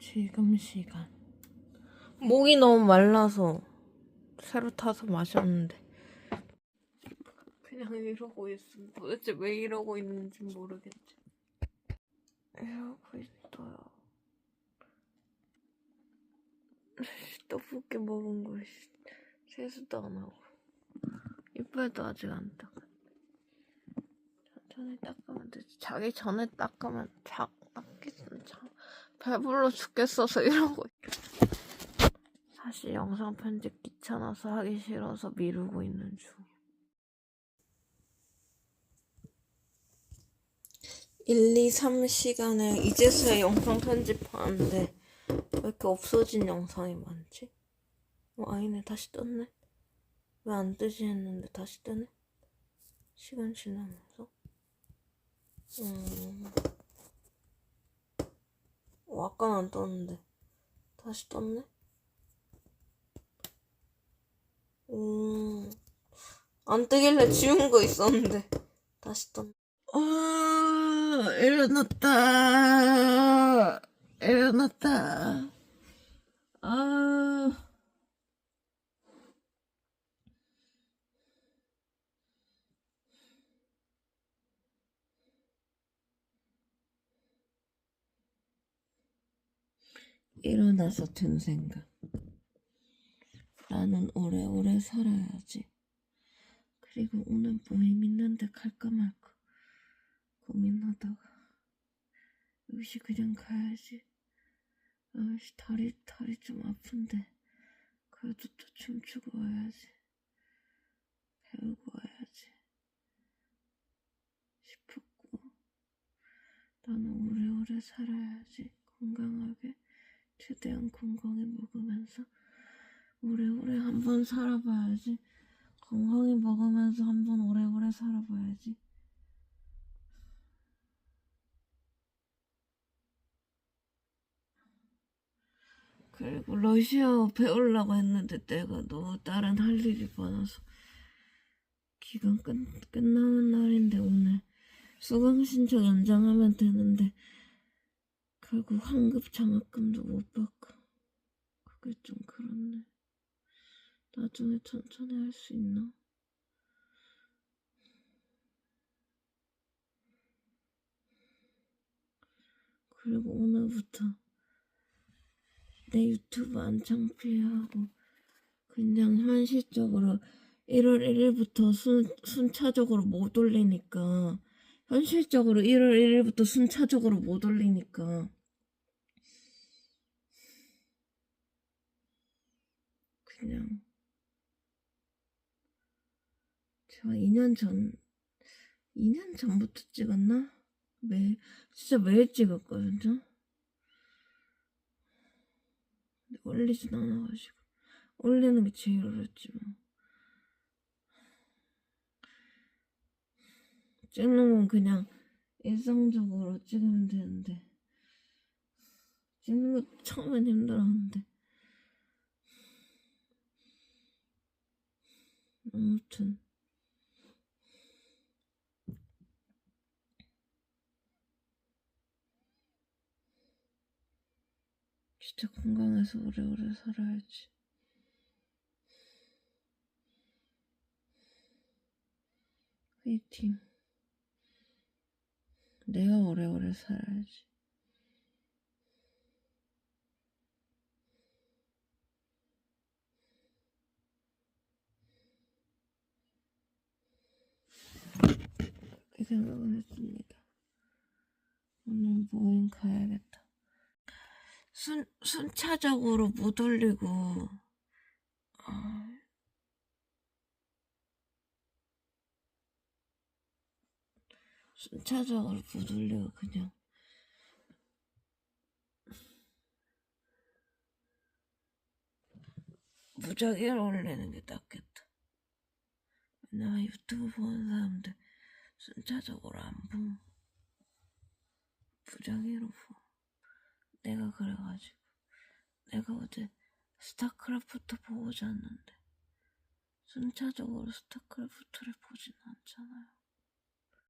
지금 시간. 목이 너무 말라서 새로 타서 마셨는데. 그냥 이러고 있음. 도대체 왜 이러고 있는지 모르겠지. 이러고 있어요. 떡볶이 먹은 거 씨, 세수도 안 하고. 이빨도 아직 안 닦아. 천천히 닦으면 되지. 자기 전에 닦으면 자, 참 배불러 죽겠어서 이러고. 있- 사실 영상 편집 귀찮아서 하기 싫어서 미루고 있는 중. 1, 2, 3시간에 이제서야 영상 편집하는데 왜 이렇게 없어진 영상이 많지? 어, 아니네. 다시 떴네. 왜 안 뜨지 했는데 다시 뜨네. 시간 지나면서. 음. 어, 아까는 안 떴는데. 다시 떴네? 음. 안 뜨길래 지운 거 있었는데. 다시 떴네. 아, 일어났다. 일어났다. 아. 일어나서 든 생각. 나는 오래오래 살아야지. 그리고 오늘 모임 있는데 갈까 말까 고민하다가 역시 그냥 가야지. 아씨 다리 다리 좀 아픈데 그래도 또 춤추고 와야지. 배우고 와야지. 싶었고 나는 오래오래 살아야지. 건강하게 최대한 건강히 먹으면서 오래오래 한번 살아봐야지. 건강히 먹으면서 한번 오래오래 살아봐야지. 그리고 러시아어 배우려고 했는데 내가 너무 다른 할 일이 많아서 기간 끝, 끝나는 날인데 오늘 수강 신청 연장하면 되는데 결국 환급 장학금도 못 받고 그게 좀 그렇네. 나중에 천천히 할 수 있나? 그리고 오늘부터 내 유튜브 안 창피하고 그냥 현실적으로 1월 1일부터 순, 순차적으로 못 올리니까 현실적으로 1월 1일부터 순차적으로 못 올리니까 그냥 제가 2년 전 2년 전부터 찍었나? 매 진짜 매일 찍었거든요. 근데 올리진 않아가지고 올리는 게 제일 어렵지 뭐. 찍는 건 그냥 일상적으로 찍으면 되는데 찍는 거 처음엔 힘들었는데 아무튼 진짜 건강해서 오래오래 살아야지. 화이팅. 내가 오래오래 살아야지. 생각을 했습니다. 오늘 모임 가야겠다. 순, 순차적으로 못 올리고, 어, 순차적으로 못 올리고, 그냥. 무작위로 올리는 게 낫겠다. 왜냐면 유튜브 보는 사람들 순차적으로 안 보고, 무작위로 보고. 내가 그래가지고 내가 어제 스타크래프트 보고 잤는데 순차적으로 스타크래프트를 보진 않잖아요.